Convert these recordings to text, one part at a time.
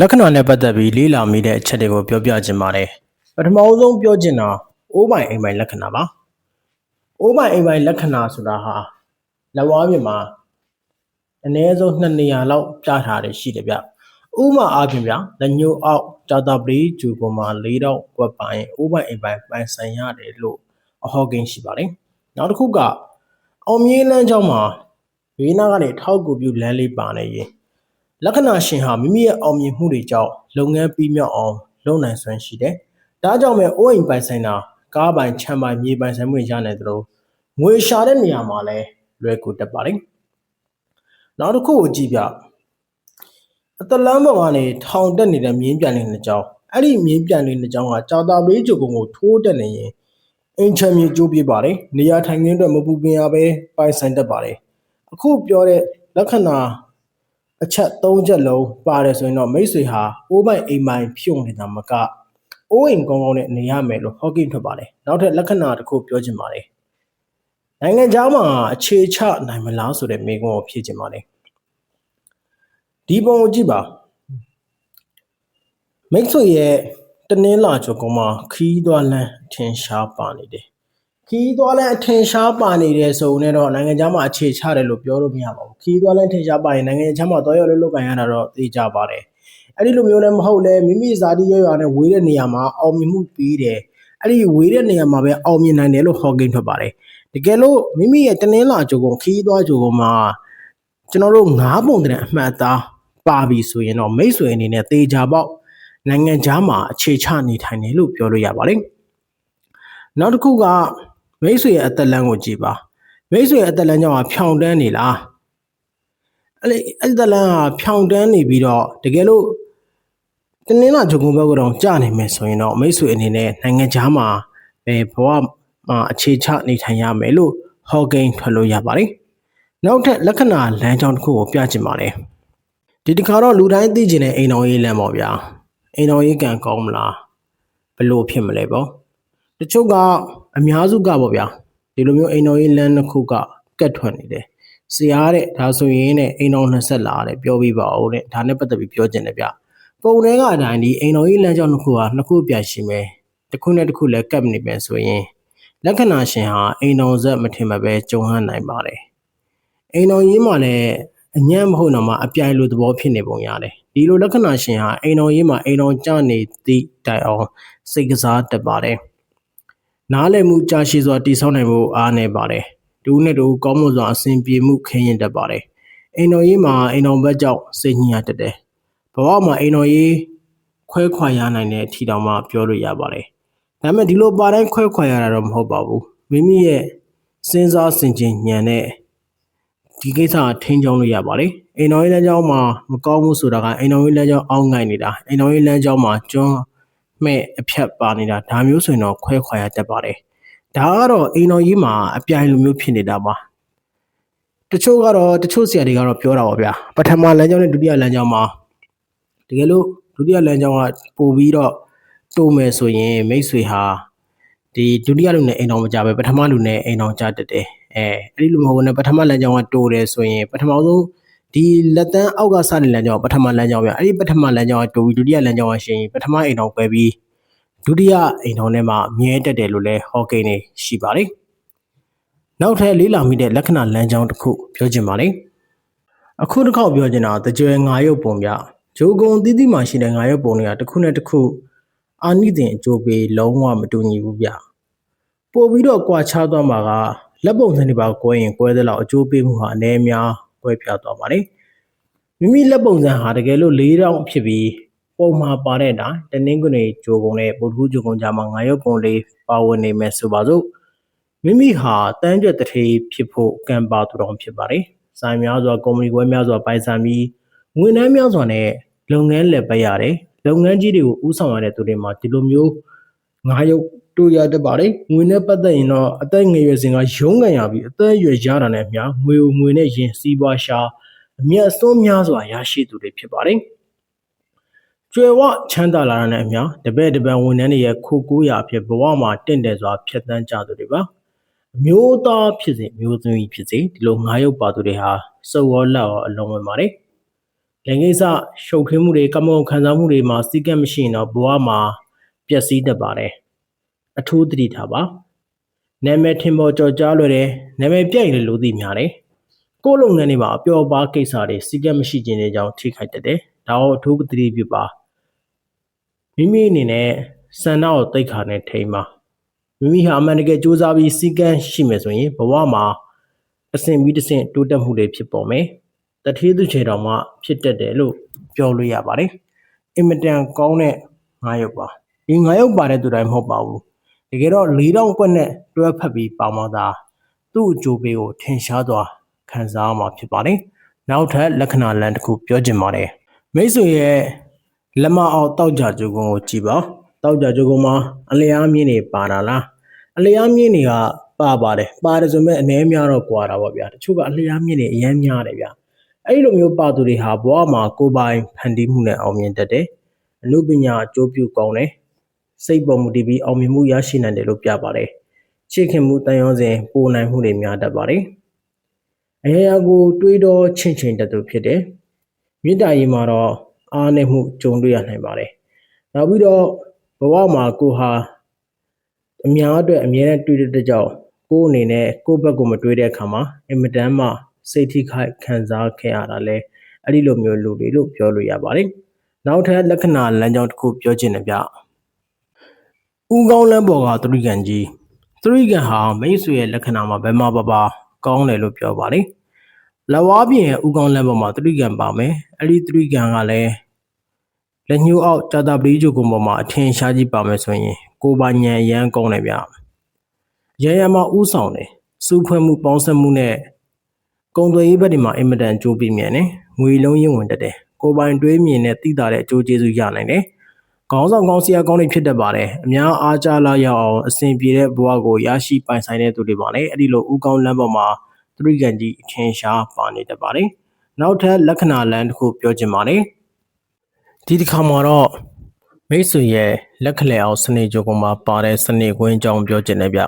လက္ခဏာနဲ့ပတ်သက်ပြီးလေးလာမိတဲ့အချက်တွေကိုပြောပြခြင်းပါတယ်ပထမအဆုံးပြောချင်တာအိုးပိုင်အိမ်ပိုင်လက္ခဏာပါအိုးပိုင်အိမ်ပိုင်လက္ခဏာဆိုတာဟာလက်ဝါးပြင်မှာအနည်းဆုံး2နေရာလောက်ပြထားတယ်ရှိတယ်ဗျဥပမာအားဖြင့်ဗျလက်ညှိုးအောက်ကြာတာပလေးဂျူပေါ်မှာ၄တော့ကွက်ပိုင်အိုးပိုင်အိမ်ပိုင်ပိုင်ဆိုင်ရတယ်လို့အဟောကိန်းရှိပါတယ်နောက်တစ်ခုကအောင်မြေးလမ်းကြောင်းမှာဘေးနားကနေထောက်ကူပြုလမ်းလေးပါနေရင် လက္ခဏာရှင်ဟာမိမိရဲ့အောင်မြင်မှုတွေကြောင့်လုပ်ငန်းပြီးမြောက်အောင်လုပ်နိုင်စွမ်းရှိတယ်။ဒါကြောင့်ပဲအိုးအိမ်ပိုင်ဆိုင်တာကားပိုင်ခြံပိုင်မြေပိုင်ဆိုင်မှုတွေရနိုင်သလိုငွေရှာတဲ့နေရာမှာလည်းလွယ်ကူတတ်ပါလိမ့်။နောက်တစ်ခုကိုကြည့်ပြ။အတလန်းပေါ်ကနေထောင်တက်နေတဲ့မြင်းပြန်လေးနှစ်ကြောင်းအဲ့ဒီမြင်းပြန်လေးနှစ်ကြောင်းကကြာတာပေးဂျုံကုံကိုထိုးတက်နေရင်အင်ချမ်းမြေကျိုးပြပါတယ်။နေရာထိုင်ခင်းအတွက်မပူပင်ရပဲပိုင်ဆိုင်တတ်ပါတယ်။အခုပြောတဲ့လက္ခဏာ အချက်၃ချက်လုံးပါတယ်ဆိုရင်တော့မိတ်ဆွေဟာအိုးပိုင်အိမ်ပိုင်ဖြုတ်နေတာမကအိုးအိမ်ကောင်းကောင်းနဲ့နေရမယ်လို့ဟောကိန်းထွက်ပါတယ်နောက်ထပ်လက္ခဏာတစ်ခုပြောချင်ပါတယ်နိုင်ငံခြားမှာအခြေချနိုင်မလားဆိုတဲ့မေးခွန်းကိုဖြေချင်ပါတယ်ဒီပုံကိုကြည့်ပါမိတ်ဆွေရဲ့တနင်္လာကျော်ကောင်မှာခီးသွားလန်းအထင်ရှားပါနေတယ် ခီးသွားလန်းအထင်ရှားပါနေတယ်ဆိုရင်တော့နိုင်ငံခြားမှာအခြေချတယ်လို့ပြောလို့မရပါဘူးခီးသွားလန်းထင်ရှားပါရင်နိုင်ငံခြားမှာတော့ရောက်လို့လောက်ကန်ရတာတော့သိကြပါတယ်အဲ့ဒီလိုမျိုးလည်းမဟုတ်လဲမိမိဇာတိရွရွနဲ့ဝေးတဲ့နေရာမှာအောင်မြင်မှုပြီးတယ်အဲ့ဒီဝေးတဲ့နေရာမှာပဲအောင်မြင်နိုင်တယ်လို့ဟောကိန်းထွက်ပါတယ်တကယ်လို့မိမိရဲ့တနင်္လာကျော်ကောင်ခီးသွားကျော်ကောင်မှာကျွန်တော်တို့ငါးပုံတဲ့အမှတ်အသားပါပြီဆိုရင်တော့မိတ်ဆွေအနေနဲ့တေချာပေါက်နိုင်ငံခြားမှာအခြေချနေထိုင်တယ်လို့ပြောလို့ရပါတယ်။နောက်တစ်ခုက မိတ်ဆွေရဲ့အသက်လမ်းကိုကြည့်ပါ။မိတ်ဆွေရဲ့အသက်လမ်းကြောင့်ဖြောင်တန်းနေလား။အဲ့ဒီအသက်လမ်းဟာဖြောင်တန်းနေပြီးတော့တကယ်လို့တနင်္လာဂျုံကုန်းဘက်ကတော့ကြာနေမယ်ဆိုရင်တော့မိတ်ဆွေအနေနဲ့နိုင်ငံခြားမှာပဲဘဝမှာအခြေချနေထိုင်ရမယ်လို့ဟောကိန်းထွက်လို့ရပါတယ်။နောက်ထပ်လက္ခဏာလမ်းကြောင်းတစ်ခုကိုပြချင်ပါတယ်။ဒီတစ်ခါတော့လူတိုင်းသိကျင်တဲ့အိမ်တော်ရေးလမ်းပေါ့ဗျာ။အိမ်တော်ရေးကံကောင်းမလားဘယ်လိုဖြစ်မလဲပေါ့။တချို့က အများစုကပေါ့ဗျာ။ဒီလိုမျိုးအိမ်တော်ရေးလမ်းတစ်ခုကကတ်ထွက်နေတယ်။ဆရာတဲ့ဒါဆိုရင်တဲ့အိမ်တော်20လာတဲ့ပြောပြပါဦးတဲ့ဒါနဲ့ပတ်သက်ပြီးပြောချင်တယ်ဗျ။ပုံထဲကအတိုင်းဒီအိမ်တော်ရေးလမ်းကြောင်းတစ်ခုဟာနှစ်ခုပြရှိမယ်။တစ်ခုနဲ့တစ်ခုလည်းကပ်နေမယ်ဆိုရင်လက္ခဏာရှင်ဟာအိမ်တော်ဆက်မထင်မှပဲကြုံဟန်နိုင်ပါတယ်။အိမ်တော်ရေးမှာလည်းအညံ့မဟုတ်တော့မှအပြိုင်လိုသဘောဖြစ်နေပုံရတယ်ဒီလိုလက္ခဏာရှင်ဟာအိမ်တော်ရေးမှာအိမ်တော်ကြနေသည့်တိုင်အောင်စိတ်ကစားတတ်ပါတယ် နားလည်မှုကြာရှည်စွာတည်ဆောက်နိုင်ဖို့အားနည်းပါတယ်ဒူးနဲ့ဒူးကောင်းမွန်စွာအစဉ်ပြေမှုခင်းရင်တတ်ပါတယ်အိမ်တော်ရေးမှာအိမ်တော်ဘက်ကြောင့်စိတ်ညစ်ရတတ်တယ်ဘဝမှာအိမ်တော်ရေးခွဲခွာရနိုင်တဲ့အထီတောင်မှပြောလို့ရပါတယ်ဒါပေမဲ့ဒီလိုပါတိုင်းခွဲခွာရတာတော့မဟုတ်ပါဘူးမိမိရဲ့စဉ်းစားဆင်ခြင်ဉာဏ်နဲ့ဒီကိစ္စထိန်းချောင်းလို့ရပါတယ်အိမ်တော်ရေးလမ်းကြောင်းမှာမကောင်းဘူးဆိုတာကအိမ်တော်ရေးလမ်းကြောင်းအောင်းငိုင်နေတာအိမ်တော်ရေးလမ်းကြောင်းမှာကျွန်း မဲ့အဖြတ်ပါနေတာဒါမျိုးဆိုရင်တော့ခွဲခွာရတတ်ပါတယ်ဒါကတော့အိမ်တော်ရေးမှာအပြိုင်လိုမျိုးဖြစ်နေတာပါတချို့ကတော့တချို့ဆရာတွေကတော့ပြောတာပါဗျာပထမလမ်းကြောင်းနဲ့ဒုတိယလမ်းကြောင်းမှာတကယ်လို့ဒုတိယလမ်းကြောင်းကပို့ပြီးတော့တိုးမယ်ဆိုရင်မိတ်ဆွေဟာဒီဒုတိယလူနဲ့အိမ်တော်မကြပဲပထမလူနဲ့အိမ်တော်ကြတတ်တယ်အဲအဲ့ဒီလိုမဟုတ်ဘူးနဲ့ပထမလမ်းကြောင်းကတိုးတယ်ဆိုရင်ပထမဆုံး ဒီလက်တန်းအောက်ကစတဲ့လမ်းကြောင်းပထမလမ်းကြောင်းပြအဲ့ဒီပထမလမ်းကြောင်းကတိုးပြီးဒုတိယလမ်းကြောင်းကရှင်ပထမအိမ်တော်ကွဲပြီးဒုတိယအိမ်တော်ထဲမှာမြဲတက်တယ်လို့လဲဟောကိန်းနေရှိပါတယ်နောက်ထပ်လေးလာမိတဲ့လက္ခဏာလမ်းကြောင်းတစ်ခုပြောချင်ပါတယ်အခုတစ်ခေါက်ပြောချင်တာတကြွယ်ငါရုပ်ပုံပြဂျိုကုံတီးတီးမှရှိတဲ့ငါရုပ်ပုံတွေကတစ်ခုနဲ့တစ်ခုအာနိသင်အကျိုးပေးလုံးဝမတူညီဘူးဗျပို့ပြီးတော့ကြွာချသွားမှာကလက်ပုံစံတွေပါကွဲရင်ကွဲတဲ့လောက်အကျိုးပေးမှုဟာအနေအများ ကွဲပြားသွားပါတယ်မိမိလက်ပုံစံဟာတကယ်လို့၄တောင်ဖြစ်ပြီးပုံမှာပါတဲ့အတိုင်းတနင်္ဂနွေဂျိုကုံနဲ့ပုဒ်ကူးဂျိုကုံကြားမှာငါရုပ်ပုံလေးပါဝင်နေမယ်ဆိုပါစို့မိမိဟာတန်းကြွတထေးဖြစ်ဖို့ကံပါသူတော်ဖြစ်ပါတယ်။ဆိုင်များစွာကုမ္ပဏီခွဲများစွာပိုင်ဆိုင်ပြီးဝန်ထမ်းများစွာနဲ့လုပ်ငန်းလည်ပတ်ရတယ်။လုပ်ငန်းကြီးတွေကိုဦးဆောင်ရတဲ့သူတွေမှာဒီလိုမျိုးငါရုပ် တို့ရတတ်ပါတယ်ငွေနဲ့ပတ်သက်ရင်တော့အသက်ငယ်ရွယ်စဉ်ကရုံးကန်ရပြီးအသက်အရွယ်ရတာနဲ့အမျှငွေငွေနဲ့ရင်စီးပွားရှာအမျက်အစွန်းများစွာရရှိသူတွေဖြစ်ပါတယ်ကျွယ်ဝချမ်းသာလာတာနဲ့အမျှတပည့်တပန်းဝန်ထမ်းတွေရဲ့ခိုကိုးရာဖြစ်ဘဝမှာတင့်တယ်စွာဖြတ်တန်းကြသူတွေပါအမျိုးသားဖြစ်စေမျိုးသမီးဖြစ်စေဒီလိုငါးရုပ်ပါသူတွေဟာစုပ်ဝေါ်လောက်အလုံးဝင်ပါတယ်လင်ကိစ္စရှုပ်ထွေးမှုတွေကမ္မုံခံစားမှုတွေမှာစီကံမရှိရင်တော့ဘဝမှာပျက်စီးတတ်ပါတယ် အထူးသတိထားပါနာမည်ထင်ပေါ်ကြော်ကြားလွယ်တယ်နာမည်ပြိုင်လေလို့သိများတယ်ကိုယ်လုပ်ငန်းတွေမှာအပျော်ပါကိစ္စတွေစီကံမရှိခြင်းတွေကြောင့်ထိခိုက်တတ်တယ်ဒါကိုအထူးသတိပြုပါမိမိအနေနဲ့စန္ဒကိုတိတ်ခါနဲ့ထိန်ပါမိမိဟာအမှန်တကယ်စူးစမ်းပြီးစီကံရှိမယ်ဆိုရင်ဘဝမှာအစဉ်ပြီးတစ်ဆင့်တိုးတက်မှုတွေဖြစ်ပေါ်မယ်တထေးသူချေတော်မှဖြစ်တတ်တယ်လို့ပြောလို့ရပါတယ်အင်မတန်ကောင်းတဲ့ငါးရုပ်ပါဒီငါးရုပ်ပါတဲ့သူတိုင်းမဟုတ်ပါဘူး တကယ်တော့၄တောင်ကွက်နဲ့တွဲဖက်ပြီးပေါမှသာသူ့အကျိုးပေးကိုထင်ရှားစွာခံစားမှာဖြစ်ပါတယ်နောက်ထပ်လက္ခဏာလမ်းတစ်ခုပြောချင်ပါတယ်မိတ်ဆွေရဲ့လက်မအောင်တောက်ကြကြုံကိုကြည်ပါတောက်ကြကြုံမှာအလျားမြင့်နေပါတာလားအလျားမြင့်တွေကပါပါတယ်ပါတယ်ဆိုမဲ့အနေများတော့ကွာတာပေါ့ဗျာတချို့ကအလျားမြင့်နေအများများတယ်ဗျာအဲ့လိုမျိုးပါသူတွေဟာဘဝမှာကိုယ်ပိုင်ဖန်တီးမှုနဲ့အောင်မြင်တတ်တယ်အမှုပညာအကျိုးပြုကောင်းတယ် စိတ်ပေါ်မူတည်ပြီးအောင်မြင်မှုရရှိနိုင်တယ်လို့ပြပါတယ်ချစ်ခင်မှုတန်ရုံးစဉ်ပိုနိုင်မှုတွေများတတ်ပါတယ်အရာကိုတွေးတော့ချင့်ချင်တတ်သူဖြစ်တယ်မေတ္တာရေးမှာတော့အားနည်းမှုကြုံတွေ့ရနိုင်ပါတယ်နောက်ပြီးတော့ဘဝမှာကိုဟာအများအတွက်အမြဲတမ်းတွေ့တဲ့ကြောင့်ကိုယ်အနေနဲ့ကိုယ့်ဘက်ကိုမတွေးတဲ့အခါမှာအင်မတန်မှစိတ်ထိခိုက်ခံစားခဲ့ရတာလဲအဲ့ဒီလိုမျိုးလူတွေလို့ပြောလို့ရပါတယ်နောက်ထပ်လက္ခဏာလမ်းကြောင်းတစ်ခုပြောချင်တယ်ဗျ ဦးကောင်းလမ်းပေါ်ကသတိကံကြီးသတိကံဟာမိတ်ဆွေရဲ့လက္ခဏာမှာဘယ်မှာပါပါကောင်းတယ်လို့ပြောပါတယ်လဝါပြင်ရဲ့ဦးကောင်းလမ်းပေါ်မှာသတိကံပါမယ်အဲ့ဒီသတိကံကလည်းလက်ညှိုးအောက်ကြာတာပတိကျုပ်ကုံပေါ်မှာအထင်ရှားကြီးပါမယ်ဆိုရင် ကိုယ်ပါညံရမ်းကောင်းတယ်ဗျရရမှာဥဆောင်တယ်စူးဖွဲ့မှုပေါင်းစပ်မှုနဲ့ကုံသွေးရေးဘက်ဒီမှာအင်မတန်ကြိုးပြီးမြန်တယ်ငွေလုံးရင်းဝင်တတ်တယ်ကိုယ်ပိုင်တွေးမြင်နဲ့သိတာတဲ့အကျိုးကျေးဇူးရနိုင်တယ် ခေါင်းဆောင်ကောင်းဆရာကောင်းတွေဖြစ်တတ်ပါတယ်အများအားကြလာရအောင်အစဉ်ပြေတဲ့ဘဝကိုရရှိပိုင်ဆိုင်တဲ့သူတွေပါလေအဲ့ဒီလိုဥကောင်းလမ်းပေါ်မှာသတိကံကြီးအထင်ရှားပါနေတတ်ပါတယ်နောက်ထပ်လက္ခဏာလမ်းတစ်ခုပြောချင်ပါတယ်ဒီတစ်ခါမှာတော့မိတ်ဆွေရဲ့လက်ခလဲအောင်စနေကြိုကမှာပါတဲ့စနေကွင်းအကြောင်းပြောချင်တယ်ဗျ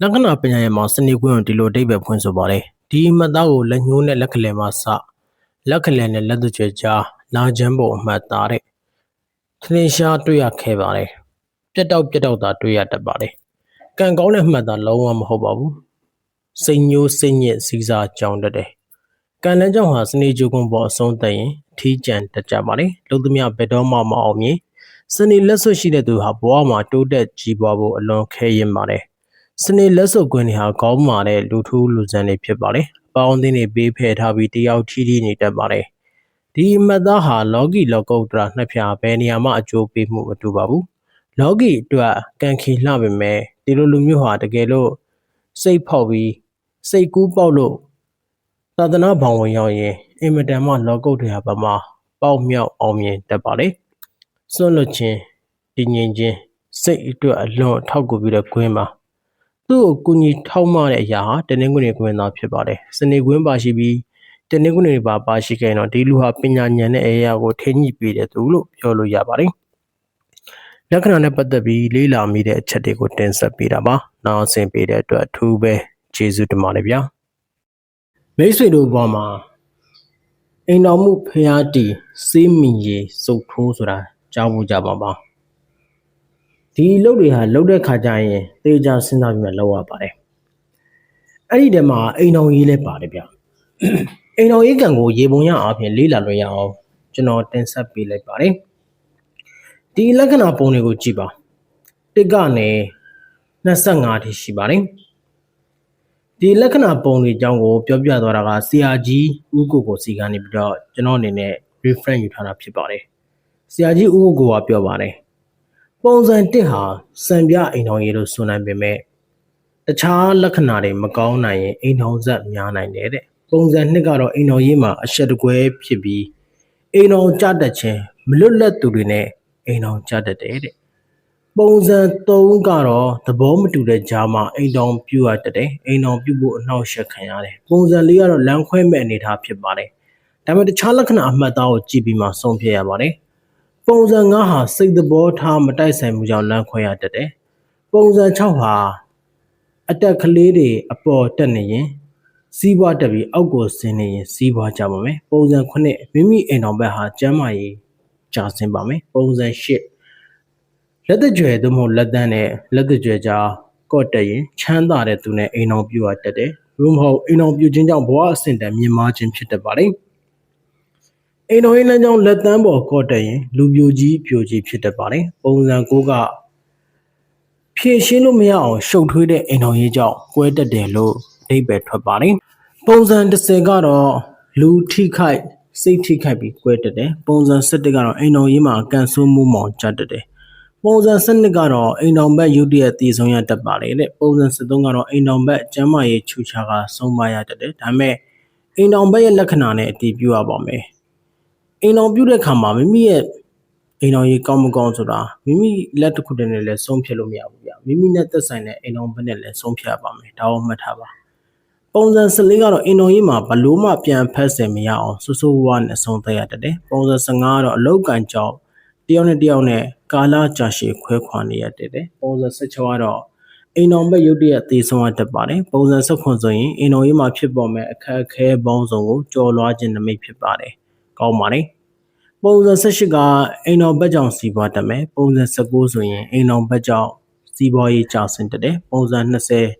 လက္ခဏာပညာရဲ့မှာစနေကွင်းကိုဒီလိုအဓိပ္ပာယ်ဖွင့်ဆိုပါတယ်ဒီမှတ်သားကိုလက်ညှိုးနဲ့လက်ခလဲမှာစလက်ခလဲနဲ့လက်သွကျွဲကြားလာချမ်းပေါ်အမှတ်သားတဲ့ ထင်းရှားတွေ့ရခဲ့ပါတယ်ပြက်တောက်ပြက်တောက်သာတွေ့ရတတ်ပါတယ်ကံကောင်းတဲ့မှတ်သားလုံးဝမဟုတ်ပါဘူးစိတ်ညိုးစိတ်ညစ်စည်းစားကြောင်းတတ်တယ်ကံလန်းကြောင့်ဟာစနေကြိုကွန်ပေါ်အဆုံးသတ်ရင်အထီးကျန်တတ်ကြပါတယ်လို့သူများဘယ်တော့မှမအောင်မြင်စနေလက်စွပ်ရှိတဲ့သူဟာဘဝမှာတိုးတက်ကြီးပွားဖို့အလွန်ခဲရင်ပါတယ်စနေလက်စွပ်ကွင်းတွေဟာကောင်းမာတဲ့လူထူးလူစံတွေဖြစ်ပါတယ်။ပေါင်းသင်းတွေပေးဖယ်ထားပြီးတယောက်ထီးထီးနေတတ်ပါတယ်။ ဒီအမတ်သားဟာလောကီလောကုတ္တရာနှစ်ဖြာဘယ်နေရာမှအကျိုးပေးမှုမတူပါဘူး။လောကီအတွက်ကံခီလှပေမဲ့ဒီလိုလူမျိုးဟာတကယ်လို့စိတ်ဖောက်ပြီးစိတ်ကူးပေါက်လို့သာသနာဘောင်ဝင်ရောက်ရင်အင်မတန်မှလောကုတ္တရာပမာပေါက်မြောက်အောင်မြင်တတ်ပါလေ။စွန့်လွတ်ခြင်းတည်ငြိမ်ခြင်းစိတ်အတွက်အလွန်အထောက်အကူပြုတဲ့ကွင်းပါ။သူ့ကိုကူညီထောက်မတဲ့အရာဟာတနင်္ဂနွေကွင်းသားဖြစ်ပါတယ်။စနေကွင်းပါရှိပြီး တနင်္ဂနွေပါပါရှိခဲ့တော့ဒီလူဟာပညာဉာဏ်နဲ့အရာကိုထိညှိပေးတဲ့သူလို့ပြောလို့ရပါတယ်။လက္ခဏာနဲ့ပတ်သက်ပြီးလေးလာမိတဲ့အချက်တွေကိုတင်ဆက်ပေးတာပါ။နောက်ဆင်ပေးတဲ့အတွက်အထူးပဲကျေးဇူးတင်ပါတယ်ဗျာ။မိတ်ဆွေတို့ဘောမှာအိမ်တော်မှုဖျားတီစေးမင်ရီစုပ်ထိုးဆိုတာကြားဖို့ကြပါပါ။ဒီအလုပ်တွေဟာလုပ်တဲ့ခါကျရင်သေချာစဉ်းစားပြီးမှလုပ်ရပါတယ်အဲ့ဒီတည်းမှာအိမ်တော်ရေးလည်းပါတယ်ဗျ အိမ်တော်ရေးကံကိုရေပုံရအားဖြင့်လေးလာလွှဲရအောင်ကျွန်တော်တင်ဆက်ပေးလိုက်ပါတယ်ဒီလက္ခဏာပုံတွေကိုကြည့်ပါတစ်ကနေ25ထိရှိပါတယ်ဒီလက္ခဏာပုံတွေအကြောင်းကိုပြောပြသွားတာကဆရာကြီးဦးကိုကိုစီကနေပြီးတော့ကျွန်တော်အနေနဲ့ reference ယူထားတာဖြစ်ပါတယ်ဆရာကြီးဦးကိုကိုကပြောပါတယ်ပုံစံ1ဟာစံပြအိမ်ထောင်ရေးလို့ဆိုနိုင်ပေမဲ့တခြားလက္ခဏာတွေမကောင်းနိုင်ရင်အိမ်ထောင်ဆက်များနိုင်တယ်တဲ့ ပုံစံ2ကတော့အိမ်ထောင်ရေးမှာအရှက်တကွဲဖြစ်ပြီးအိမ်ထောင်ကြတတ်ခြင်းမလွတ်လပ်သူတွေနဲ့အိမ်ထောင်ကြတတ်တယ်တဲ့ပုံစံ3ကတော့သဘောမတူတဲ့ကြားမှာအိမ်ထောင်ပြုတ်ရတတ်တယ်အိမ်ထောင်ပြုတ်ဖို့အနှောက်အယှက်ခံရတယ်ပုံစံ4ကတော့လမ်းခွဲမဲ့အနေထားဖြစ်ပါတယ်ဒါပေမဲ့တခြားလက္ခဏာအမှတ်သားကိုကြည့်ပြီးမှဆုံးဖြတ်ရပါတယ်ပုံစံ9ဟာစိတ်သဘောထားမတိုက်ဆိုင်မှုကြောင့်လမ်းခွဲရတတ်တယ်။ပုံစံ6ဟာအတက်ကလေးတွေအပေါ်တက်နေရင် စီးပွားတက်ပြီးအောက်ကိုဆင်းနေရင်စီးပွားကြပါမယ်ပုံစံ9မိမိအိမ်တော်ဘက်ဟာကျမ်းမာရေးကြာဆင်းပါမယ်ပုံစံ10လက်သက်ကြွယ်သို့မဟုတ်လက်တန်းနဲ့လက်သက်ကြွယ်ကြားကော့တက်ရင်ချမ်းသာတဲ့သူနဲ့အိမ်တော်ပြူရတက်တယ်ဘလို့မဟုတ်အိမ်တော်ပြူခြင်းကြောင့်ဘဝအဆင့်တန်းမြင့်မားခြင်းဖြစ်တတ်ပါတယ်အိမ်တော်ရေးလမ်းကြောင်းလက်တန်းပေါ်ကော့တက်ရင်လူပြိုကြီးပြိုကြီးဖြစ်တတ်ပါတယ်ပုံစံ9ကဖြည့်ရှင်းလို့မရအောင်ရှုပ်ထွေးတဲ့အိမ်တော်ရေးကြောင့်ကွဲတက်တယ်လို့အ ဓိပ္ပာယ်ထွက်ပါတယ်ပုံစံ10ကတော့လူထိခိုက်စိတ်ထိခိုက်ပြီးကွဲတက်တယ်ပုံစံ17ကတော့အိမ်တော်ရေးမှာကန်ဆိုးမှုမောင်ကြတတ်တယ်ပုံစံ12ကတော့အိမ်တော်ဘက်ရုတ်တရက်တည်ဆုံးရတတ်ပါတယ်တဲ့ပုံစံ13ကတော့အိမ်တော်ဘက်ကျမ်းမာရေးခြူချာကဆုံးမရတတ်တယ်ဒါပေမဲ့အိမ်တော်ဘက်ရဲ့လက္ခဏာနဲ့အတည်ပြုရပါမယ်အိမ်တော်ပြုတဲ့ခါမှာမိမိရဲ့အိမ်တော်ရေးကောင်းမကောင်းဆိုတာမိမိလက်တစ်ခုတည်းနဲ့လည်းဆုံးဖြတ်လို့မရဘူးဗျမိမိနဲ့သက်ဆိုင်တဲ့အိမ်တော်ဘက်နဲ့လည်းဆုံးဖြတ်ရပါမယ်ဒါကိုမှတ်ထားပါ ပုံစံ14ကတော့အင်တော်ကြီးမှာဘလို့မှပြန်ဖက်စင်မရအောင်စိုးစိုးဝါးနဲ့ဆုံးသက်ရတတ်တယ်ပုံစံ15ကတော့အလောက်ကန်ကြောင့်တယောက်နဲ့တယောက်နဲ့ကာလာကြာရှည်ခွဲခွာနေရတတ်တယ်ပုံစံ16ကတော့အိမ်တော်ဘက်ရုတ်တရက်သေဆုံးရတတ်ပါတယ်ပုံစံ19ဆိုရင်အင်တော်ကြီးမှာဖြစ်ပေါ်မဲ့အခက်အခဲပေါင်းစုံကိုကြော်လွှားခြင်းနမိတ်ဖြစ်ပါတယ်ကောင်းပါတယ်ပုံစံ18ကအိမ်တော်ဘက်ကြောင့်စီးပွားတတ်မယ်ပုံစံ19ဆိုရင်အိမ်တော်ဘက်ကြောင့်စီးပွားရေးကျဆင်းတတ်တယ်ပုံစံ20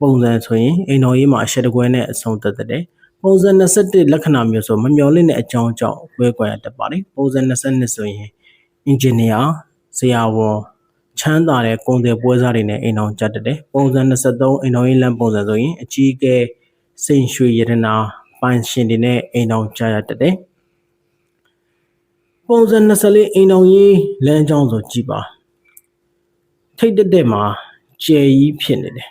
ပုံစံဆိုရင်အိမ်တော်ရေးမှာအရှက်တကွဲနဲ့အဆုံးသက်တဲ့ပုံစံ21လက္ခဏာမျိုးဆိုမမျော်လင့်တဲ့အကြောင်းကြောင့်ဝဲကွာရတတ်ပါတယ်ပုံစံ22ဆိုရင်အင်ဂျင်နီယာဆရာဝန်ချမ်းသာတဲ့ကုန်တယ်ပွဲစားတွေနဲ့အိမ်တော်ကြတတ်တယ်ပုံစံ23အိမ်တော်ရေးလမ်းပုံစံဆိုရင်အကြီးအကဲစိန်ရွှေရတနာပိုင်ရှင်တွေနဲ့အိမ်တော်ကြရတတ်တယ်ပုံစံ24အိမ်တော်ရေးလမ်းကြောင်းဆိုကြည့်ပါထိတ်တက်တဲ့မှာကျယ်ကြီးဖြစ်နေတယ်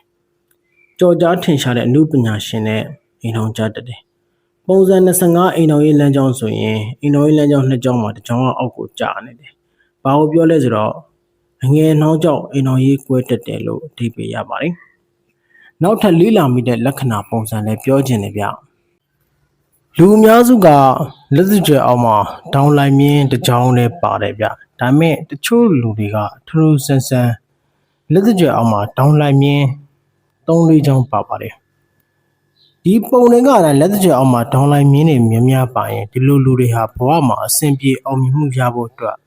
ကြော်ကြားထင်ရှားတဲ့အမှုပညာရှင်နဲ့အိမ်တော်ကြတတ်တယ်။ပုံစံ25အိမ်တော်ရေးလမ်းကြောင်းဆိုရင်အိမ်တော်ရေးလမ်းကြောင်းနှစ်ကြောင်းမှာတစ်ကြောင်းကအောက်ကိုကျနေတယ်။ဘာကိုပြောလဲဆိုတော့အငယ်နှောင်းကြောင့်အိမ်တော်ရေးကွဲတက်တယ်လို့အဓိပ္ပာယ်ရပါတယ်။နောက်ထပ်လေးလာမိတဲ့လက္ခဏာပုံစံလည်းပြောခြင်းတယ်ဗျ။လူအများစုကလက်စွပ်ကျဲအောင်မှာဒေါင်းလိုက်မြင်းတစ်ကြောင်းနဲ့ပါတယ်ဗျ။ဒါပေမဲ့တချို့လူတွေကထူးထူးဆန်းဆန်းလက်စွပ်ကျဲအောင်မှာဒေါင်းလိုက်မြင်း သုံးလေးချောင်းပါပါတယ်ဒီပုံတွေကလည်းလက်သကျအောင်မှာဒေါင်းလိုက်မြင်းနေများများပါရင်ဒီလိုလူတွေဟာဘဝမှာအဆင်ပြေအောင်မြင်မှုရဖို့အတွက်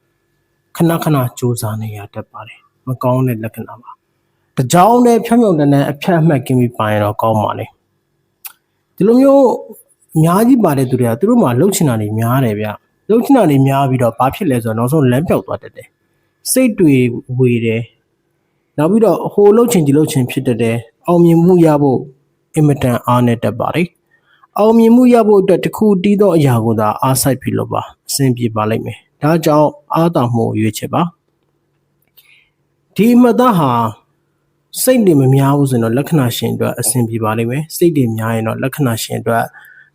ခဏခဏစူးစမ်းနေရတတ်ပါတယ်မကောင်းတဲ့လက္ခဏာပါတကြောင်နဲ့ဖြောင်းဖြောင်းတန်းတန်းအဖြတ်အမှတ်ကင်းပြီးပါရင်တော့ကောင်းပါလေဒီလိုမျိုးအများကြီးပါတဲ့သူတွေကသူတို့မှလှုပ်ချင်တာတွေများတယ်ဗျလှုပ်ချင်တာတွေများပြီးတော့ဘာဖြစ်လဲဆိုတော့နောက်ဆုံးလမ်းပြောက်သွားတတ်တယ်စိတ်တွေဝေတယ်နောက်ပြီးတော့ဟိုလှုပ်ချင်ဒီလှုပ်ချင်ဖြစ်တတ်တယ် အောင်မြင်မှုရဖို့အင်မတန်အားနဲ့တက်ပါတယ်အောင်မြင်မှုရဖို့အတွက်တခုတီးသောအရာကိုသာအားစိုက်ပြီးလို့ပါအဆင်ပြေပါလိမ့်မယ်ဒါကြောင့်အားတောင်မှုရွေးချယ်ပါဒီမသားဟာစိတ်တွေမများဘူးဆိုရင်တော့လက္ခဏာရှင်အတွက်အဆင်ပြေပါလိမ့်မယ်စိတ်တွေများရင်တော့လက္ခဏာရှင်အတွက်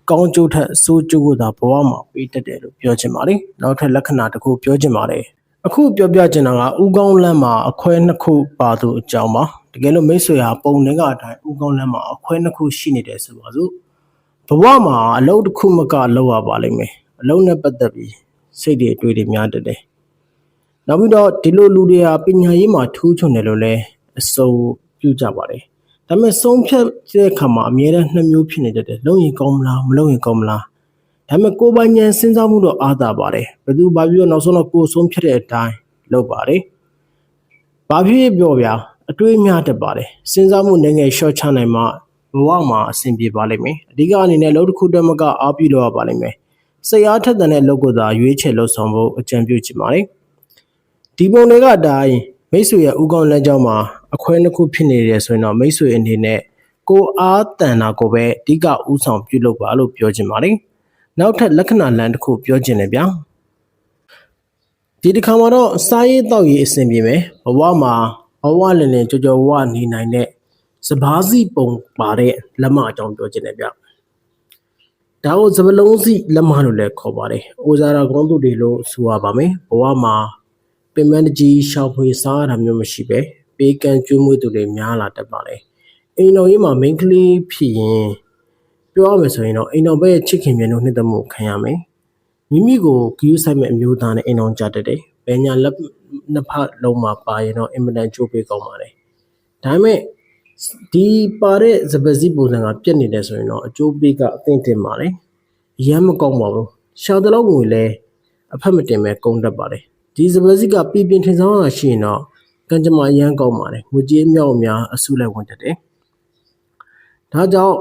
ကောင်းကျိုးထက်ဆိုးကျိုးကိုသာဘဝမှာပေးတတ်တယ်လို့ပြောချင်ပါတယ်နောက်ထပ်လက္ခဏာတစ်ခုပြောချင်ပါတယ် အခုပြောပြချင်တာကဥကောင်းလမ်းမှာအခွဲနှစ်ခုပါသူအကြောင်းပါတကယ်လို့မိတ်ဆွေဟာပုံနှင်းကအတိုင်းဥကောင်းလမ်းမှာအခွဲနှစ်ခုရှိနေတယ်ဆိုပါစို့ဘဝမှာအလုပ်တစ်ခုမကလုပ်ရပါလိမ့်မယ်အလုပ်နဲ့ပတ်သက်ပြီးစိတ်တွေအတွေ့တွေများတတ်တယ်နောက်ပြီးတော့ဒီလိုလူတွေဟာပညာရေးမှာထူးချွန်တယ်လို့လည်းအစုံပြုကြပါတယ်ဒါပေမဲ့ဆုံးဖြတ်တဲ့အခါမှာအမြဲတမ်းနှစ်မျိုးဖြစ်နေတတ်တယ်လုံရင်ကောင်းမလားမလုံရင်ကောင်းမလား ဒါပေမဲ့ကိုယ်ပိုင်ဉာဏ်စဉ်းစားမှုတော့အားသာပါတယ်ဘယ်သူဘာပြောနောက်ဆုံးတော့ကိုယ်ဆုံးဖြတ်တဲ့အတိုင်းလုပ်ပါတယ်ဘာဖြစ်ပြောဗျာအတွေးများတတ်ပါတယ်စဉ်းစားမှုနဲ့ငယ် short ချနိုင်မှဘဝမှာအဆင်ပြေပါလိမ့်မယ်အဓိကအနေနဲ့လုပ်တစ်ခုတည်းမကအားပြုတော့ပါလိမ့်မယ်စိတ်အားထက်တဲ့လုပ်ကိုသာရွေးချယ်လို့ဆောင်ဖို့အကြံပြုချင်ပါတယ်ဒီပုံတွေကအတိုင်းမိတ်ဆွေရဲ့ဥကောင်းလက်ကြောင်းမှာအခွဲနှစ်ခုဖြစ်နေတယ်ဆိုရင်တော့မိတ်ဆွေအနေနဲ့ကိုအားတန်တာကိုပဲအဓိကဥဆောင်ပြုလုပ်ပါလို့ပြောချင်ပါတယ် နောက်ထပ်လက္ခဏာလမ်းတစ်ခုပြောချင်တယ်ဗျာဒီတစ်ခါမှာတော့စားရေးတောက်ရေးအဆင်ပြေမယ်ဘဝမှာဘဝလင်လင်ကြောကြောဝနေနိုင်တဲ့စဘာစီပုံပါတဲ့လက်မအကြောင်းပြောချင်တယ်ဗျဒါကိုစပလုံးစီလက်မလို့လည်းခေါ်ပါတယ်။အိုဇာရာကောင်းသူတွေလို့ဆိုရပါမယ်။ဘဝမှာပင်မတကြီးရှောက်ဖွေစားရတာမျိုးမရှိပဲပေးကမ်းကျွေးမွေးသူတွေများလာတတ်ပါလေ။အိမ်တော်ကြီးမှာမိန်းကလေးဖြစ်ရင် ပြောရမယ်ဆိုရင်တော့အိမ်တော်ဘက်ရဲ့ချစ်ခင်မြတ်လို့နှစ်သက်မှုခံရမယ်။မိမိကိုဂရုစိုက်မဲ့အမျိုးသားနဲ့အိမ်တော်ကြတတ်တယ်။ဘယ်ညာလက်နှစ်ဖက်လုံးမှာပါရင်တော့အင်မတန်ကြိုးပေးကောင်းပါတယ်။ဒါပေမဲ့ဒီပါတဲ့စပစီပုံစံကပြက်နေတယ်ဆိုရင်တော့အကျိုးပေးကအသင့်တင်ပါတယ်အရမ်းမကောင်းပါဘူးရှာတဲ့လောက်ငွေလဲအဖက်မတင်ပဲကုန်တတ်ပါတယ်ဒီစပစီကပြပြထင်ဆောင်တာရှိရင်တော့ကံကြမ္မာအရမ်းကောင်းပါတယ်ငွေကြေးမြောက်အများအဆုလိုက်ဝင်တတ်တယ်ဒါကြောင့်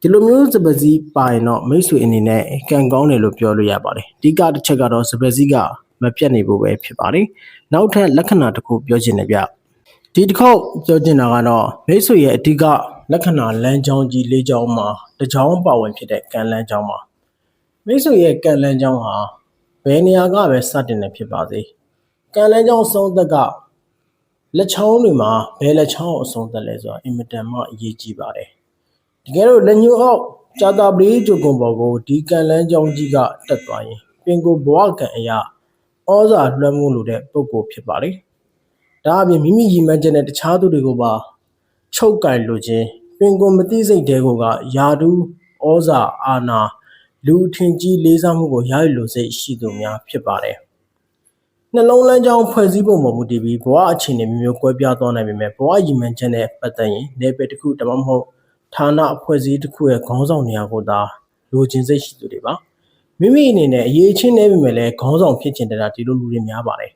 ဒီလိုမျိုးစပစီပါရင်တော့မိတ်ဆွေအနေနဲ့ကံကောင်းတယ်လို့ပြောလို့ရပါတယ်အဓိကတစ်ချက်ကတော့စပစီကမပြတ်နေဖို့ပဲဖြစ်ပါတယ်နောက်ထပ်လက္ခဏာတစ်ခုပြောချင်တယ်ဗျဒီတစ်ခေါက်ပြောချင်တာကတော့မိတ်ဆွေရဲ့အဓိကလက္ခဏာလမ်းကြောင်းကြီး၄ကြောင်းမှာတစ်ကြောင်းပါဝင်ဖြစ်တဲ့ကံလမ်းကြောင်းမှာမိတ်ဆွေရဲ့ကံလမ်းကြောင်းဟာဘယ်နေရာကပဲစတင်နေဖြစ်ပါစေကံလမ်းကြောင်းအဆုံးသက်ကလက်ချောင်းတွေမှာဘယ်လက်ချောင်းကိုအဆုံးသက်လဲဆိုတာအင်မတန်မှအရေးကြီးပါတယ် တကယ်လို့လက်ညှိုးအောက်ဂျာတာပရိဂျိုကွန်ဘော်ကိုဒီကံလမ်းကြောင်းကြီးကတက်သွားရင်ပင်ကိုဘဝကံအရာဩဇာလွှမ်းမိုးလို့တဲ့ပုံကိုဖြစ်ပါလေဒါအပြင်မိမိရည်မှန်းချက်နဲ့တခြားသူတွေကိုပါချုပ်ကင်လိုခြင်းပင်ကိုမသိစိတ်တဲကိုကယာဒူးဩဇာအာနာလူအထင်ကြီးလေးစားမှုကိုရယူလိုစိတ်ရှိသူများဖြစ်ပါတယ်နှလုံးလမ်းကြောင်းဖွဲ့စည်းပုံပေါ်မူတည်ပြီးဘဝအခြေအနေမျိုးမျိုးကွဲပြားသွားနိုင်ပေမဲ့ဘဝရည်မှန်းချက်နဲ့ပတ်သက်ရင်နေပယ်တစ်ခုတမမဟုတ် ဌာနအဖွဲ့အစည်းတစ်ခုရဲ့ခေါင်းဆောင်နေရာကိုသာလိုချင်စိတ်ရှိသူတွေပါမိမိအနေနဲ့အရေးချင်းနေပေမဲ့လည်းခေါင်းဆောင်ဖြစ်ချင်တဲ့တာဒီလိုလူတွေများပါတယ်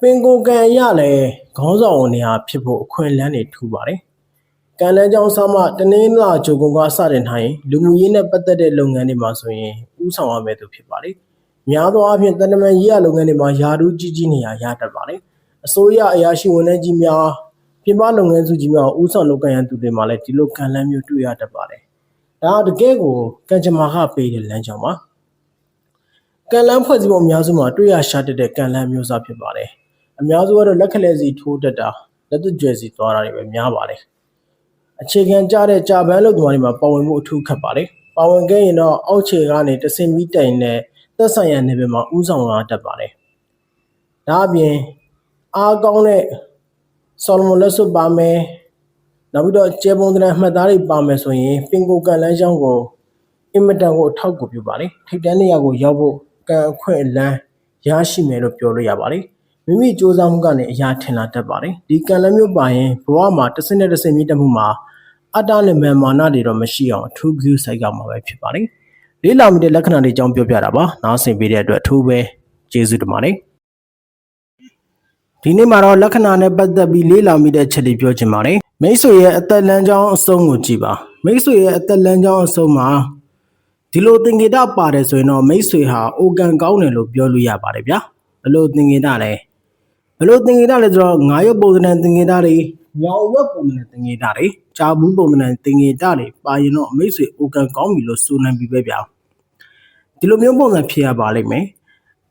ပင်ကိုကံရလည်းခေါင်းဆောင်နေရာဖြစ်ဖို့အခွင့်အလမ်းတွေထူပါတယ်။ကံလန်းကြောင်းဆောင်မှတနင်္လာဂျိုကုံကစတင်ထားရင်လူမှုရေးနဲ့ပတ်သက်တဲ့လုပ်ငန်းတွေမှာဆိုရင်ဥဆောင်ရမယ်သူဖြစ်ပါတယ်။များသောအားဖြင့်တဏ္ဍမန်ရေးရလုပ်ငန်းတွေမှာယာရုကြီးကြီးနေရာရတတ်ပါတယ်။အစိုးရအရာရှိဝန်ထမ်းကြီးများ ပြင်ပလုပ်ငန်းစုကြီးများဥဆောင်လုပ်ကိုင်ရသူတွေမှာလည်းဒီလိုကံလန်းမျိုးတွေ့ရတတ်ပါတယ်။ဒါတကယ်ကိုကံကြမ္မာကပေးတဲ့လမ်းကြောင်းပါ။ကန်လန်းဖွဲ့စည်းပုံအများစုမှာတွေ့ရရှာတတ်တဲ့ကန်လန်းမျိုးစားဖြစ်ပါတယ်။အများစုကတော့လက်ခလဲစီထိုးတတ်တာလက်သွကျွယ်စီသွားတာတွေပဲများပါတယ်။အခြေခံကြတဲ့ကြာပန်းလုပ်သမားတွေမှာပါဝင်မှုအထူးခက်ပါတယ်။ပါဝင်ခဲ့ရင်တော့အောက်ခြေကနေတဆင်ပြီးတိုင်နဲ့သက်ဆိုင်ရာနေရာမှာဥဆောင်လာတတ်ပါတယ်။ဒါအပြင်အားကောင်းတဲ့ ဆော်လမွန်လက်စွပ်ပါမယ်။နောက်ပြီးတော့ကျေပုံတရံမှတ်သားတွေပါမယ်ဆိုရင်ပင်ကိုကန်လန်းချောင်းကိုအင်မတန်ကိုအထောက်အကူပြုပါတယ်ထိပ်တန်းနေရာကိုရောက်ဖို့ကံအခွင့်အလမ်းရရှိမယ်လို့ပြောလို့ရပါတယ်မိမိစူးစမ်းမှုကနေအရာထင်လာတတ်ပါတယ်ဒီကံလည်းမျိုးပါရင်ဘဝမှာတစ်စနစ်တစ်စနစ်မြင့်တက်မှုမှာအတ္တနဲ့မာမာနတွေတော့မရှိအောင်အထူးကူးစိုက်ကြမှာပဲဖြစ်ပါတယ်လေးလာမိတဲ့လက္ခဏာတွေအကြောင်းပြောပြတာပါနားဆင်ပေးတဲ့အတွက်အထူးပဲကျေးဇူးတင်ပါတယ် ဒီနေ့မှာတော့လက္ခဏာနဲ့ပတ်သက်ပြီးလေးလာမိတဲ့ချက်တွေပြောချင်ပါတယ်မိတ်ဆွေရဲ့အသက်လမ်းကြောင်းအဆုံးကိုကြည့်ပါမိတ်ဆွေရဲ့အသက်လမ်းကြောင်းအဆုံးမှာဒီလိုသင်္ကေတပါတယ်ဆိုရင်တော့မိတ်ဆွေဟာအိုကန်ကောင်းတယ်လို့ပြောလို့ရပါတယ်ဗျာဘယ်လိုသင်္ကေတလဲဘယ်လိုသင်္ကေတလဲဆိုတော့ငါးရုပ်ပုံစံသင်္ကေတတွေညောင်ရွက်ပုံစံသင်္ကေတတွေကြာဘူးပုံစံသင်္ကေတတွေပါရင်တော့မိတ်ဆွေအိုကန်ကောင်းပြီလို့ဆိုနိုင်ပြီပဲဗျာဒီလိုမျိုးပုံစံဖြစ်ရပါလိမ့်မယ်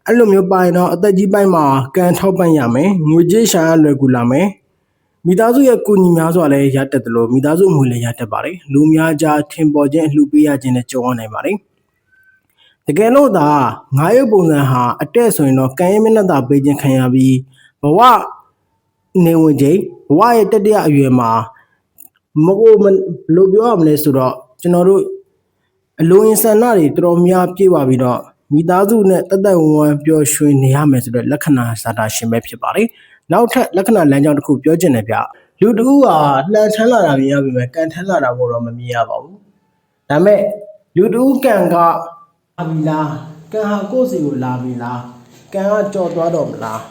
အဲ့လိုမျိုးပါရင်တော့အသက်ကြီးပိုင်းမှာကန်ထောက်ပံ့ရမယ်ငွေကြေးရှာရလွယ်ကူလာမယ်မိသားစုရဲ့ကိုညီများစွာလည်းရတတ်တယ်လို့မိသားစုငွေလည်းရတတ်ပါတယ်လူများကြားထင်ပေါ်ခြင်းအလှပေးရခြင်းနဲ့ကြုံရနိုင်ပါတယ်တကယ်လို့သာငါးရုပ်ပုံစံဟာအတက်ဆိုရင်တော့ကံရဲမျက်နှာသာပေးခြင်းခံရပြီးဘဝနေဝင်ချိန်ဘဝရဲ့တတိယအရွယ်မှာမကိုမဘယ်လိုပြောရမလဲဆိုတော့ကျွန်တော်တို့အလိုအင်ဆန္ဒတွေတော်တော်များပြည့်ဝပြီးတော့ မိသားစုနဲ့တသက်ဝမ်းပျော်ရွှင်နေရမယ်ဆိုတော့လက္ခဏာဇာတာရှင်ပဲဖြစ်ပါတယ်နောက်ထပ်လက္ခဏာလမ်းကြောင်းတစ်ခုပြောချင်တယ်ဗျလူတူကလှန်ထမ်းလာတာမြင်ရပြီမဲ့ကန်ထမ်းလာတာကိုတော့မမြင်ရပါဘူးဒါမဲ့လူတူကန်ကလာပြီလားကန်ဟာကိုယ့်စီကိုလာပြီလားကန်ကကြော်သွားတော့မလား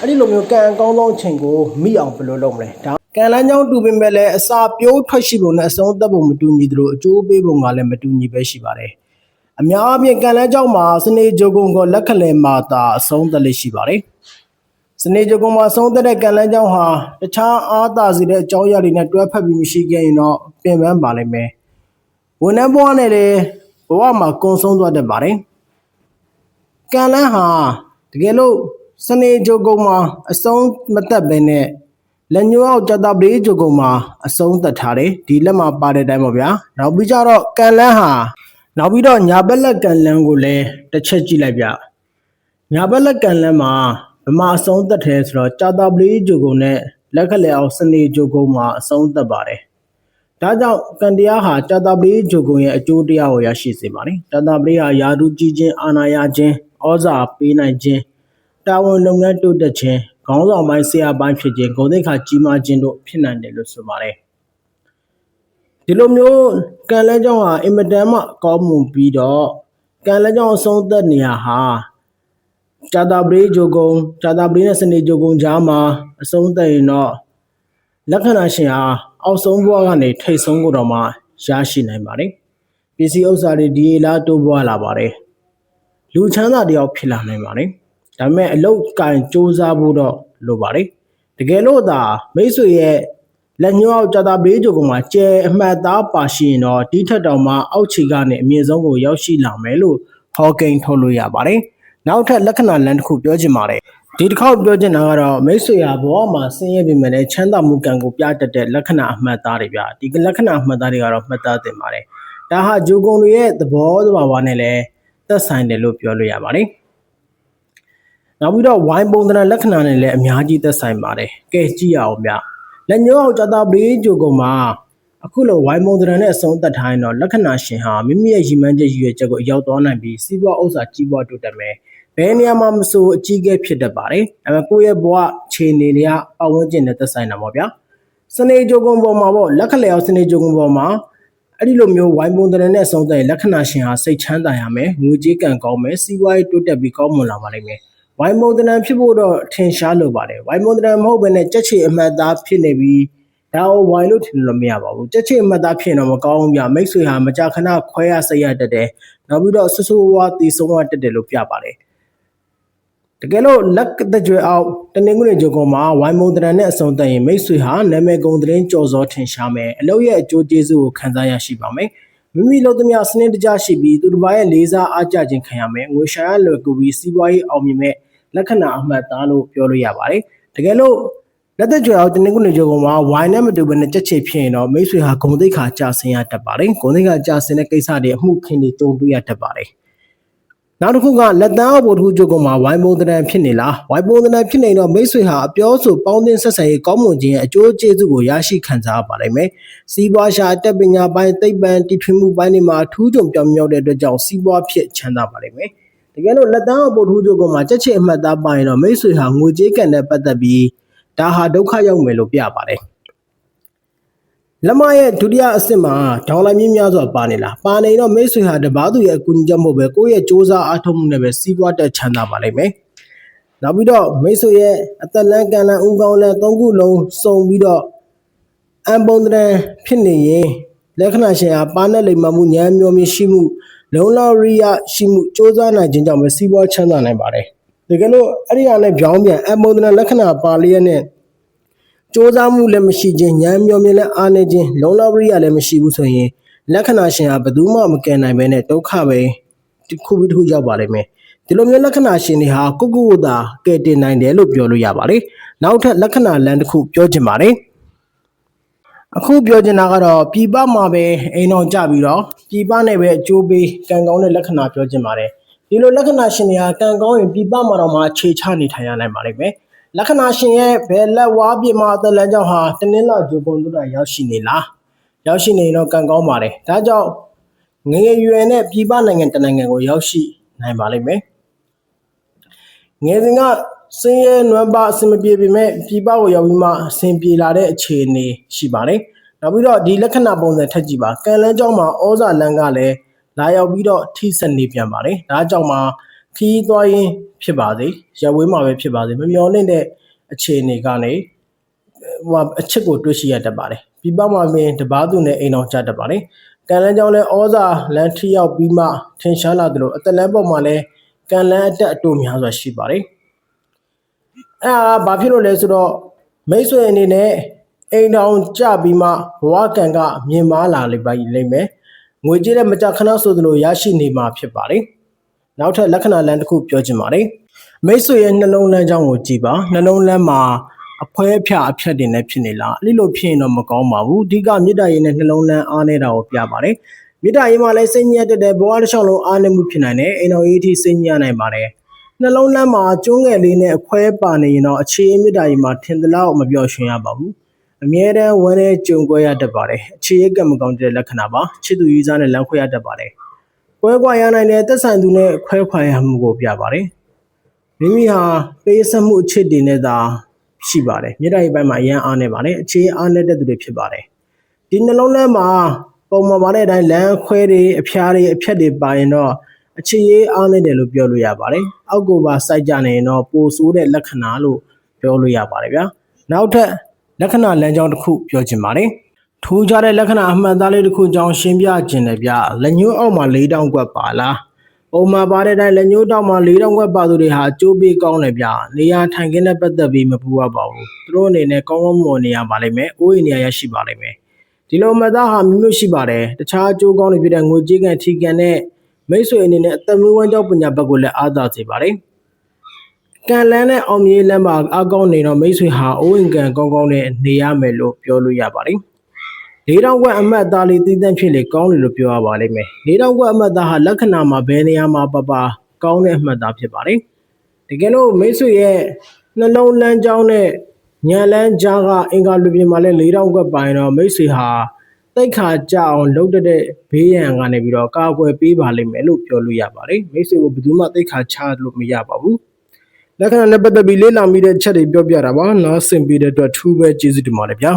အဲ့ဒီလိုမျိုးကန်အကောင်းဆုံးအချိန်ကိုမိအောင်ဘယ်လိုလုပ်မလဲဒါကန်လန်းကြောင်းတူပင်မဲ့လည်းအစာပြိုးထွက်ရှိပုံနဲ့အဆုံးသက်ပုံမတူညီသလိုအကျိုးပေးပုံကလည်းမတူညီပဲရှိပါတယ် အများအားဖြင့်ကန်လန်းကြောင်းမှာစနေဂျိုကုံကိုလက်ခလဲမှာသာအဆုံးသက်လေးရှိပါတယ်စနေကြကုံမှာဆုံးသက်တဲ့ကံလန်းကြောင်းဟာတခြားအားသာစေတဲ့အကြောင်းအရာတွေနဲ့တွဲဖက်ပြီးမရှိခဲ့ရင်တော့ပြင်ပန်းပါလိမ့်မယ်။ဝန်ထမ်းဘဝနဲ့လည်းဘဝမှာကုံဆုံးသွားတတ်ပါတယ်။ကံလန်းဟာတကယ်လို့စနေကြကုံမှာအဆုံးမသက်ပဲနဲ့လက်ညှိုးအောက်ကြတာပလေးကြကုံမှာအဆုံးသက်ထားတယ်ဒီလက်မှာပါတဲ့အတိုင်းပါဗျာ။နောက်ပြီးကြတော့ကံလန်းဟာ နောက်ပြီးတော့ညာဘက်လက်ကံလန်းကိုလည်းတစ်ချက်ကြည့်လိုက်ဗျ။ညာဘက်လက်ကန်လမ်းမှာဗမာအဆုံးသက်တယ်ဆိုတော့ကြာတာပလေးဂျိုကုံနဲ့လက်ခလဲအောင်စနေဂျိုကုံမှာအဆုံးသက်ပါတယ်။ဒါကြောင့်ကန်တရားဟာကြာတာပလေးဂျိုကုံရဲ့အကျိုးတရားကိုရရှိစေပါတယ်။ကြာတာပလေးဟာယာဒူကြီးခြင်းအာနာရခြင်းဩဇာပေးနိုင်ခြင်းတာဝန်လုပ်ငန်းတိုးတက်ခြင်းခေါင်းဆောင်ပိုင်းဆရာပိုင်းဖြစ်ခြင်းဂုဏ်သိက္ခာကြီးမားခြင်းတို့ဖြစ်နိုင်တယ်လို့ဆိုပါတယ် ဒီလိုမျိုးကံလဲကြောင်းဟာအင်မတန်မှကောင်းမွန်ပြီးတော့ကံလဲကြောင်းအဆုံးသက်နေရဟာဂျာတာပရိဂျိုကုံဂျာတာပရိနဲ့စနေဂျိုကုံကြားမှာအဆုံးသက်ရင်တော့လက္ခဏာရှင်ဟာအောက်ဆုံးဘဝကနေထိတ်ဆုံးကိုတော့မှရရှိနိုင်ပါတယ်ပစ္စည်းဥစ္စာတွေဒီလားတိုးပွားလာပါတယ်လူချမ်းသာတယောက်ဖြစ်လာနိုင်ပါတယ်ဒါပေမဲ့အလုတ်ကင်စူးစမ်းဖို့တော့လိုပါတယ်တကယ်လို့သာမိတ်ဆွေရဲ့ လက်ညှိုးအောက်ကြတာပလေးကြိုကမှာကျဲအမှတ်သားပါရှိရင်တော့ဒီထက်တောင်မှအောက်ခြေကနေအမြင့်ဆုံးကိုရောက်ရှိလာမယ်လို့ဟောကိန်းထုတ်လို့ရပါတယ်နောက်ထပ်လက္ခဏာလမ်းတစ်ခုပြောချင်ပါတယ်ဒီတစ်ခေါက်ပြောချင်တာကတော့မိတ်ဆွေဟာဘဝမှာဆင်းရဲပေမဲ့လည်းချမ်းသာမှုကံကိုပြတတ်တဲ့လက္ခဏာအမှတ်သားတွေပြဒီလက္ခဏာအမှတ်သားတွေကတော့မှတ်သားတင်ပါတယ်ဒါဟာဂျိုကုံတွေရဲ့သဘောသဘာဝနဲ့လည်းသက်ဆိုင်တယ်လို့ပြောလို့ရပါတယ်နောက်ပြီးတော့ဝိုင်းပုံသဏ္ဍာန်လက္ခဏာနဲ့လည်းအများကြီးသက်ဆိုင်ပါတယ်ကဲကြည့်ရအောင်ဗျ လက်ညှိုးအောင်ကြတာပလေးဂျိုကုံမှာအခုလိုဝိုင်းပုံသဏ္ဍာန်နဲ့အဆုံးသတ်ထားရင်တော့လက္ခဏာရှင်ဟာမိမိရဲ့ရည်မှန်းချက်ရည်ရွယ်ချက်ကိုအရောက်သွားနိုင်ပြီးစီးပွားဥစ္စာကြီးပွားတိုးတက်မယ်ဘယ်နေရာမှာမဆိုအကြီးအကဲဖြစ်တတ်ပါတယ်။အဲကိုယ့်ရဲ့ဘဝခြေနေတွေကပတ်ဝန်းကျင်နဲ့သက်ဆိုင်တာပေါ့ဗျာ။စနေကြုံကုံပေါ်မှာပေါ့လက်ခလျောက်စနေကြုံကုံပေါ်မှာအဲ့ဒီလိုမျိုးဝိုင်းပုံတဲ့နဲ့ဆုံးတဲ့လက္ခဏာရှင်ဟာစိတ်ချမ်းသာရမယ်ငွေကြေးကံကောင်းမယ်စီးပွားရေးတိုးတက်ပြီးကောင်းမွန်လာပါလိမ့်မယ်။ ဝိုင်းပုံတဲ့ဖြစ်ဖို့တော့ထင်ရှားလို့ပါတယ်။ဝိုင်းပုံတဲ့မဟုတ်ဘဲနဲ့ကြက်ချေအမှတ်သားဖြစ်နေပြီးဒါကိုဝိုင်းလို့ထင်လို့မရပါဘူး။ကြက်ချေအမှတ်သားဖြစ်တော့မကောင်းဘူးဗျ။မိတ်ဆွေဟာမကြာခဏခွဲရစိတ်ရတတ်တယ်။နောက်ပြီးတော့ဆဆဝါတီဆုံးရတတ်တယ်လို့ပြပါတယ်။တကယ်လို့လက်တကြွအောင်တနင်္ဂနွေကြုံကောင်မှာဝိုင်းမုံတရံနဲ့အစုံတက်ရင်မိတ်ဆွေဟာနာမည်ကုံသတင်းကြော်စောထင်ရှားမယ်အလုပ်ရဲ့အကျိုးကျေးဇူးကိုခံစားရရှိပါမယ်မိမိလုပ်သမျှစနစ်တကျရှိပြီးသူတစ်ပါးရဲ့လေးစားအားကြခြင်းခံရမယ်ငွေရှာရလွယ်ကူပြီးစီးပွားရေးအောင်မြင်မဲ့ လက္ခဏာအမှတ်သားလို့ပြောလို့ရပါတယ်တကယ်လို့လက်သက်ကြွအောင်တနင်္ဂနွေကြုံကောင်မှာဝိုင်းနဲ့မတူဘဲနဲ့ကြက်ချေဖြစ်ရင်တော့မိတ်ဆွေဟာဂုံသိက္ခာကြာဆင်းရတတ်ပါတယ်ဂုံသိက္ခာကြာဆင်းတဲ့ကိစ္စတွေအမှုခင်တွေတုံ့တွေ့ရတတ်ပါတယ်နောက်တစ်ခုကလက်တန်းအဖို့ထူးချုပ်ကမှာဝိုင်းပုံသဏ္ဍာန်ဖြစ်နေလားဝိုင်းပုံသဏ္ဍာန်ဖြစ်နေတော့မိတ်ဆွေဟာအပြောဆိုပေါင်းသင်းဆက်ဆံရေးကောင်းမွန်ခြင်းရဲ့အကျိုးကျေးဇူးကိုရရှိခံစားပါလိမ့်မယ်စီးပွားရှာတက်ပညာပိုင်းသိပ္ပံတည်ထွင်မှုပိုင်းတွေမှာထူးချွန်ပြောင်းမြောက်တဲ့အတွက်ကြောင့်စီးပွားဖြစ်ချမ်းသာပါလိမ့်မယ် တကယ်လို့လက်တန်းအဖို့ထူးချုပ်ကမှာကြက်ချစ်အမှတ်သားပိုင်းတော့မိတ်ဆွေဟာငွေကြေးကန်တဲ့ပတ်သက်ပြီးဒါဟာဒုက္ခရောက်မယ်လို့ပြပါတယ်လက်မရဲ့ဒုတိယအဆင့်မှာဒေါ်လာမြင့်များစွာပါနေလားပါနေတော့မိတ်ဆွေဟာတပားသူရဲ့အကူအညီချက်မဟုတ်ပဲကိုယ့်ရဲ့စ조사အားထုတ်မှုနဲ့ပဲစီးပွားတက်ချမ်းသာပါလိမ့်မယ်နောက်ပြီးတော့မိတ်ဆွေရဲ့အသက်လန်းကန်လန်းဦးကောင်းလန်းသုံးခုလုံးစုံပြီးတော့အံပုံတရံဖြစ်နေရင်လက္ခဏာရှင်ဟာပါနဲ့လိမ္မာမှုဉာဏ်မျိုးမြင့်ရှိမှု လုံလောက်ရိယရှိမှုစ조사နိုင်ခြင်းကြောင့်ပဲစီးပွားချမ်းသာနိုင်ပါတယ်တကယ်လို့အဲ့ဒီဟာနဲ့ပြောင်းပြန်အပုံတရံလက္ခဏာပါလျက်နဲ့စ조사မှုလည်းမရှိခြင်းဉာဏ်မျောမြင်လည်းအားနေခြင်းလုံလောက်ရိယလည်းမရှိဘူးဆိုရင်လက္ခဏာရှင်ဟာဘယ်သူမှမကယ်နိုင်ဘဲနဲ့ဒုက္ခပဲတစ်ခုပြီးတစ်ခုရောက်ပါလိမ့်မယ်ဒီလိုမျိုးလက္ခဏာရှင်တွေဟာကိုကိုကိုသာကယ်တင်နိုင်တယ်လို့ပြောလို့ရပါတယ်နောက်ထပ်လက္ခဏာလမ်းတစ်ခုပြောချင်ပါတယ် အခုပြောချင်တာကတော့ပြည်ပမှာပဲအိမ်အောင်ကြပြီးတော့ပြည်ပနဲ့ပဲအကျိုးပေးကံကောင်းတဲ့လက္ခဏာပြောချင်ပါတယ်ဒီလိုလက္ခဏာရှင်တွေဟာကံကောင်းရင်ပြည်ပမှာတော့မှခြေချနေထိုင်ရနိုင်ပါလိမ့်မယ်လက္ခဏာရှင်ရဲ့ဘယ်လက်ဝါးပြမအသက်လမ်းကြောင့်ဟာတနင်္လာဂျိုပုံတို့တာရောက်ရှိနေလားရောက်ရှိနေတော့ကံကောင်းပါတယ်ဒါကြောင့်ငငယ်ရွယ်နဲ့ပြည်ပနိုင်ငံတနိုင်ငံကိုရောက်ရှိနိုင်ပါလိမ့်မယ်ငယ်စဉ်က စင်းရဲနွမ်းပါအဆင်မပြေပေမဲ့ပြည်ပကိုရောက်ပြီးမှအဆင်ပြေလာတဲ့အခြေအနေရှိပါတယ်နောက်ပြီးတော့ဒီလက္ခဏာပုံစံထက်ကြည့်ပါကံလန်းကြောင်းမှာဩဇာလန်းကလည်းလာရောက်ပြီးတော့ထိစက်နေပြန်ပါတယ်ဒါကြောင့်မှခီးသွားရင်ဖြစ်ပါစေရဝေးမှာပဲဖြစ်ပါစေမမျောနေတဲ့အခြေအနေကနေဟိုအချစ်ကိုတွေ့ရှိရတတ်ပါတယ်ပြပမှာပင်တပားသူနဲ့အိမ်အောင်ကြတတ်ပါတယ်ကံလန်းကြောင့်လဲဩဇာလန်းထီရောက်ပြီးမှထင်ရှားလာတယ်လို့အသက်လန်းပေါ်မှာလဲကံလန်းအတက်အတူများစွာရှိပါတယ် အဲဒါဘာဖြစ်လို့လဲဆိုတော့မိတ်ဆွေအနေနဲ့အိမ်တော်ကြပြီးမှဘဝကံကမြင်မာလာလိမ့်ပါလိမ့်မယ်ငွေကြေးတဲ့မကြခဏဆိုသလိုရရှိနေမှာဖြစ်ပါတယ်နောက်ထပ်လက္ခဏာလမ်းတစ်ခုပြောချင်ပါတယ်မိတ်ဆွေရဲ့နှလုံးလမ်းကြောင်းကိုကြည့်ပါနှလုံးလမ်းမှာအဖွဲအဖြာအဖြတ်တင်နေဖြစ်နေလားအဲ့လိုဖြစ်ရင်တော့မကောင်းပါဘူးအဓိကမေတ္တာရေးနဲ့နှလုံးလမ်းအားနေတာကိုပြပါတယ်မေတ္တာရေးမှာလည်းစိတ်ညစ်တဲ့ဘဝတစ်လျှောက်လုံးအားနေမှုဖြစ်နိုင်တယ်အိမ်တော်ရေးထိစိတ်ညစ်နိုင်ပါတယ် နှလုံးလမ်းမှာကျုံးငယ်လေးနဲ့အခွဲပါနေရင်တော့အခြေအမေတ္တာရေးမှာထင်သလောက်မပြောရှင်ရပါဘူးအမြဲတမ်းဝမ်းနဲ့ကြုံကြွရတတ်ပါတယ်အခြေရကမကောင်းတဲ့လက္ခဏာပါချစ်သူရေးစားနဲ့လမ်းခွဲရတတ်ပါတယ်ကွဲကွာရနိုင်တဲ့သက်ဆိုင်သူနဲ့ခွဲခွာရမှုကိုပြပါတယ်မိမိဟာပေးဆက်မှုအချစ်တွေနဲ့သာရှိပါတယ်မြေတားရေးပိုင်းမှာအရန်အားနေပါတယ်အခြေအားနေတဲ့သူတွေဖြစ်ပါတယ်ဒီနှလုံးထဲမှာပုံမှန်ပါတဲ့အတိုင်းလမ်းခွဲတွေအဖျားတွေအဖြတ်တွေပါရင်တော့ အခြေရေးအားနေတယ်လို့ပြောလို့ရပါတယ်အောက်ကိုပါစိုက်ကြနေရင်တော့ပိုဆိုးတဲ့လက္ခဏာလို့ပြောလို့ရပါတယ်ဗျာနောက်ထပ်လက္ခဏာလမ်းကြောင်းတစ်ခုပြောချင်ပါတယ်ထူးခြားတဲ့လက္ခဏာအမှန်သားလေးတစ်ခုကြောင်းရှင်းပြခြင်းတယ်ဗျလက်ညှိုးအောက်မှာ၄တောင်ကွက်ပါလားပုံမှန်ပါတဲ့အတိုင်းလက်ညှိုးတောက်မှာ၄တောင်ခွက်ပါသူတွေဟာကြိုးပေးကောင်းတယ်ဗျနေရာထိုင်ခင်းနဲ့ပတ်သက်ပြီးမပူရပါဘူးသူတို့အနေနဲ့ကောင်းကောင်းမွန်နေရပါလိမ့်မယ်အိုးအိမ်နေရာရရှိပါလိမ့်မယ်ဒီလိုမသားဟာမျိုးမျိုးရှိပါတယ်တခြားအကျိုးကောင်းတွေဖြစ်တဲ့ငွေကြေးကန်ထီကန်နဲ့ မိတ်ဆွေအနေနဲ့အသက်မွေးဝမ်းကြောင်းပညာဘက်ကိုလည်းအားသာစေပါတယ်ကံလန်းနဲ့အောင်မြေလန်းမှာအကောင်းနေတော့မိတ်ဆွေဟာအိုးအိမ်ကန်ကောင်းကောင်းနဲ့နေရမယ်လို့ပြောလို့ရပါတယ်လေးတောင်ခွက်အမတ်သားလေးတည်တံ့ဖြစ်လေကောင်းတယ်လို့ပြောရပါလိမ့်မယ်လေးတောင်ခွက်အမတ်သားဟာလက္ခဏာမှာဘယ်နေရာမှာပပကောင်းတဲ့အမှတ်သားဖြစ်ပါတယ်တကယ်လို့မိတ်ဆွေရဲ့နှလုံးလန်းကြောင်းနဲ့ညံလန်းကြားကအင်္ဂါလူပြင်မှာလည်းလေးတောင်ခွက်ပိုင်တော့မိတ်ဆွေဟာ တိတ်ခါကြအောင်လှုပ်တတဲ့ဘေးရန်ကနေပြီးတော့ကာကွယ်ပေးပါလိမ့်မယ်လို့ပြောလို့ရပါတယ်မိတ်ဆွေကိုဘယ်သူမှတိတ်ခါချလို့မရပါဘူးလက္ခဏာနဲ့ပတ်သက်ပြီးလေ့လာမိတဲ့ချက်တွေပြောပြတာပါနားဆင်ပြီးတဲ့အတွက်ထူးပဲကျေးဇူးတင်ပါတယ်ဗျာ